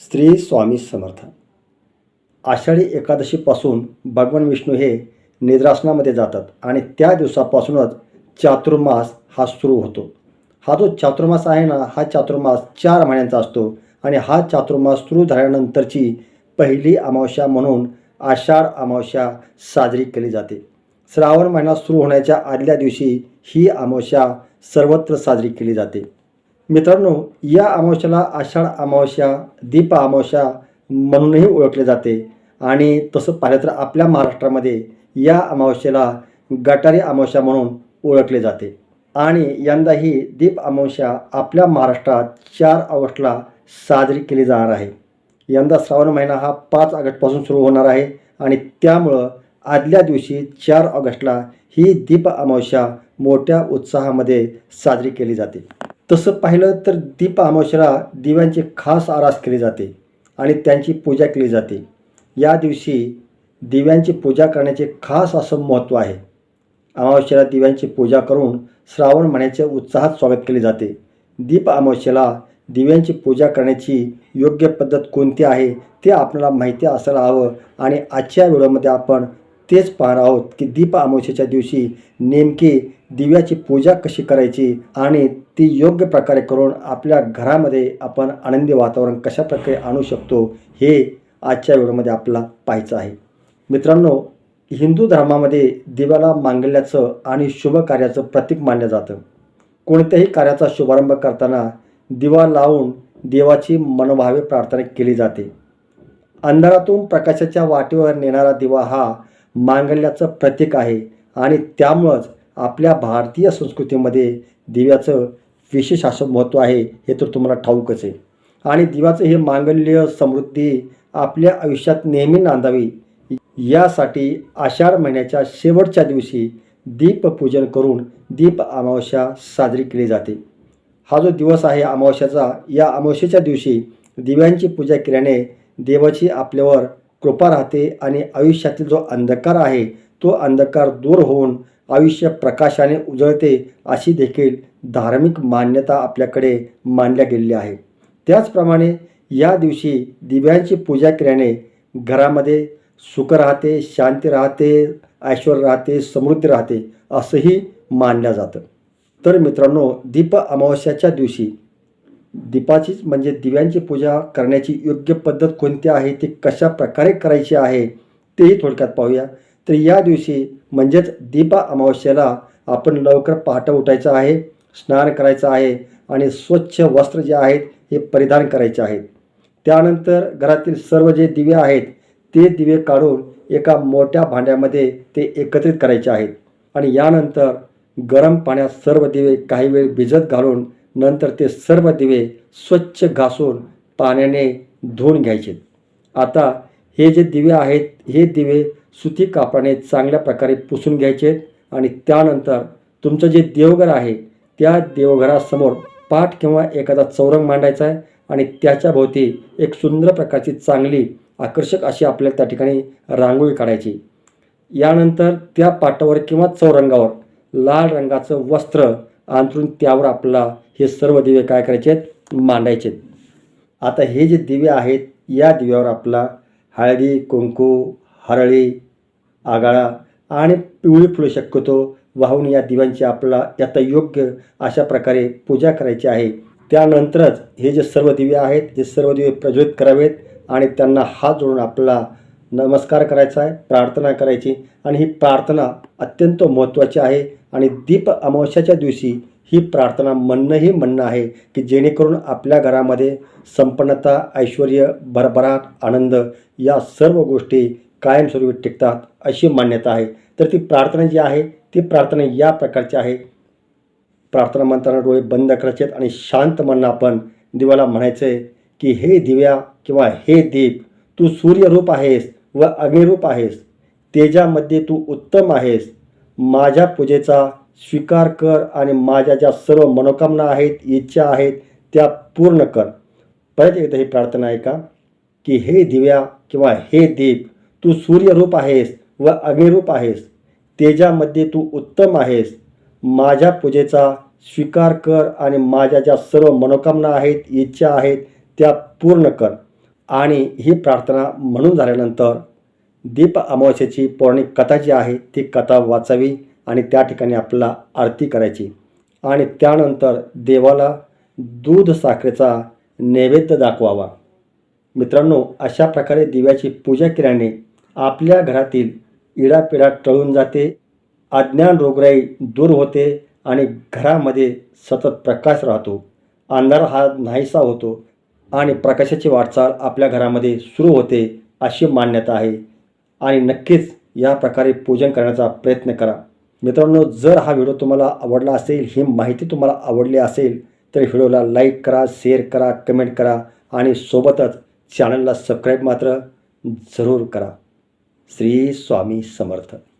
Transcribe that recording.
श्री स्वामी समर्थ. आषाढी एकादशीपासून भगवान विष्णू हे निद्रासनामध्ये जातात आणि त्या दिवसापासूनच चातुर्मास हा सुरू होतो. हा जो चातुर्मास आहे ना हा चातुर्मास चार महिन्यांचा असतो आणि हा चातुर्मास सुरू झाल्यानंतरची पहिली अमावस्या म्हणून आषाढ अमावस्या साजरी केली जाते. श्रावण महिना सुरू होण्याच्या आदल्या दिवशी ही अमावस्या सर्वत्र साजरी केली जाते. मित्रांनो या अमावस्याला आषाढ अमावस्या दीप अमावस्या म्हणूनही ओळखले जाते. आणि तसं पाहिलं तर आपल्या महाराष्ट्रामध्ये या अमावस्येला गटारी अमावस्या म्हणून ओळखले जाते. आणि यंदा ही दीप अमावस्या आपल्या महाराष्ट्रात चार ऑगस्टला साजरी केली जाणार आहे. यंदा श्रावण महिना हा पाच ऑगस्टपासून सुरू होणार आहे आणि त्यामुळं आदल्या दिवशी चार ऑगस्टला ही दीप अमावस्या मोठ्या उत्साहामध्ये साजरी केली जाते. तसं पाहिलं तर दीप अमावश्याला दिव्यांची खास आरास केली जाते आणि त्यांची पूजा केली जाते. या दिवशी दिव्यांची पूजा करण्याचे खास असं महत्त्व आहे. अमावस्येला दिव्यांची पूजा करून श्रावण महिन्याचे उत्साहात स्वागत केले जाते. दीप अमावस्येला दिव्यांची पूजा करण्याची योग्य पद्धत कोणती आहे ते आपल्याला माहिती असायला हवं आणि आजच्या व्हिडिओमध्ये आपण तेच पाहणार आहोत की दीप अमावस्येच्या दिवशी नेमकी दिव्याची पूजा कशी करायची आणि ती योग्य प्रकारे करून आपल्या घरामध्ये आपण आनंदी वातावरण कशा प्रकारे आणू शकतो हे आजच्या व्हिडिओमध्ये आपला पाहायचं आहे. मित्रांनो हिंदू धर्मामध्ये दिव्याला मांगल्याचं आणि शुभ कार्याचं प्रतीक मानलं जातं. कोणत्याही कार्याचा शुभारंभ करताना दिवा लावून देवाची मनोभावे प्रार्थना केली जाते. अंधारातून प्रकाशाच्या वाटेवर नेणारा दिवा हा मांगल्याचं प्रतीक आहे आणि त्यामुळंच आपल्या भारतीय संस्कृतीमध्ये दिव्याचं विशेष असं महत्त्व आहे हे तर तुम्हाला ठाऊकच आहे. आणि दिवाचं हे मांगल्य समृद्धी आपल्या आयुष्यात नेहमी नांदावी यासाठी आषाढ महिन्याच्या शेवटच्या दिवशी दीपपूजन करून दीप अमावस्या साजरी केली जाते. हा जो दिवस आहे अमावस्याचा या अमावस्येच्या दिवशी दिव्यांची पूजा केल्याने देवाची आपल्यावर कृपा राहते आणि आयुष्यातील जो अंधकार आहे तो अंधकार दूर होऊन आयुष्य प्रकाशाने उजळते अशी देखील धार्मिक मान्यता आपल्याकडे मानल्या गेलेली आहे त्याचप्रमाणे या दिवशी दिव्यांची पूजा केल्याने घरामध्ये सुख राहते शांती राहते ऐश्वर राहते समृद्धी राहते असंही मानलं जातं. तर मित्रांनो दीप अमावस्याच्या दिवशी दीपाचीच म्हणजे दिव्यांची पूजा करण्याची योग्य पद्धत कोणती आहे ती कशा प्रकारे करायची आहे तेही थोडक्यात पाहूया. तर या दिवशी म्हणजेच दीपा अमावस्येला आपण लवकर पहाटं उठायचं आहे. स्नान करायचं आहे आणि स्वच्छ वस्त्र जे आहेत हे परिधान करायचे आहेत. त्यानंतर घरातील सर्व जे दिवे आहेत ते दिवे काढून एका मोठ्या भांड्यामध्ये ते एकत्रित करायचे आहेत. आणि यानंतर गरम पाण्यात सर्व दिवे काही वेळ भिजत घालून नंतर ते सर्व दिवे स्वच्छ घासून पाण्याने धुवून घ्यायचे. आता हे जे दिवे आहेत हे दिवे सुती कापडाने चांगल्या प्रकारे पुसून घ्यायचे आणि त्यानंतर तुमचं जे देवघर आहे त्या देवघरासमोर पाठ किंवा एखादा चौरंग मांडायचा आहे आणि त्याच्या भोवती एक सुंदर प्रकारची चांगली आकर्षक अशी आपल्याला त्या ठिकाणी रांगोळी काढायची. यानंतर त्या पाटावर किंवा चौरंगावर लाल रंगाचं वस्त्र अंथरून त्यावर आपला हे सर्व दिवे काय करायचे आहेत? मांडायचे आता हे जे दिवे आहेत या दिव्यावर आपला हळदी कुंकू हरळी आगाळा आणि पिवळी फुलं शक्यतो वाहून या दिव्यांची आपला यात योग्य अशा प्रकारे पूजा करायची आहे. त्यानंतरच हे जे सर्व दिवे आहेत हे सर्व दिवे प्रज्वलित करावेत आणि त्यांना हात जोडून आपला नमस्कार करायचा आहे प्रार्थना करायची. आणि ही प्रार्थना अत्यंत महत्त्वाची आहे आणि दीप अमावस्याच्या दिवशी ही प्रार्थना म्हणणंही म्हणणं आहे की जेणेकरून आपल्या घरामध्ये संपन्नता ऐश्वर भरभराट आनंद या सर्व गोष्टी कायमस्वरूपी टिकतात अशी मान्यता आहे. तर ती प्रार्थना जी आहे ती प्रार्थना या प्रकारची आहे. प्रार्थना म्हणताना डोळे बंद करायचे आणि शांत म्हणणं आपण दिवाला म्हणायचं आहे की हे दिव्या किंवा हे दीप तू सूर्यरूप आहेस व अग्निरूप आहेस. तेजामध्ये तू उत्तम आहेस. माझ्या पूजेचा स्वीकार कर आणि माझ्या ज्या सर्व मनोकामना आहेत इच्छा आहेत त्या पूर्ण कर. परत एकदा ही प्रार्थना आहे का की हे दिव्या किंवा हे दीप तू सूर्यरूप आहेस व अग्निरूप आहेस. तेजामध्ये तू उत्तम आहेस. माझ्या पूजेचा स्वीकार कर आणि माझ्या ज्या सर्व मनोकामना आहेत इच्छा आहेत त्या पूर्ण कर. आणि ही प्रार्थना म्हणून झाल्यानंतर दीप अमावस्येची पौराणिक कथा जी आहे ती कथा वाचावी आणि त्या ठिकाणी आपल्याला आरती करायची. आणि त्यानंतर देवाला दूध साखरेचा नैवेद्य दाखवावा. मित्रांनो अशा प्रकारे दिव्याची पूजा केल्याने आपल्या घरातील इडापिडा टळून जाते अज्ञान रोगराई दूर होते आणि घरामध्ये सतत प्रकाश राहतो. अंधार हा नाहीसा होतो आणि प्रकाशाची वाटचाल आपल्या घरामध्ये सुरू होते अशी मान्यता आहे. आणि नक्कीच या प्रकारे पूजन करण्याचा प्रयत्न करा. मित्रांनो जर हा व्हिडिओ तुम्हाला आवडला असेल ही माहिती तुम्हाला आवडली असेल तर व्हिडिओला लाईक करा शेअर करा कमेंट करा आणि सोबतच चॅनलला सबस्क्राईब मात्र जरूर करा. श्री स्वामी समर्थ.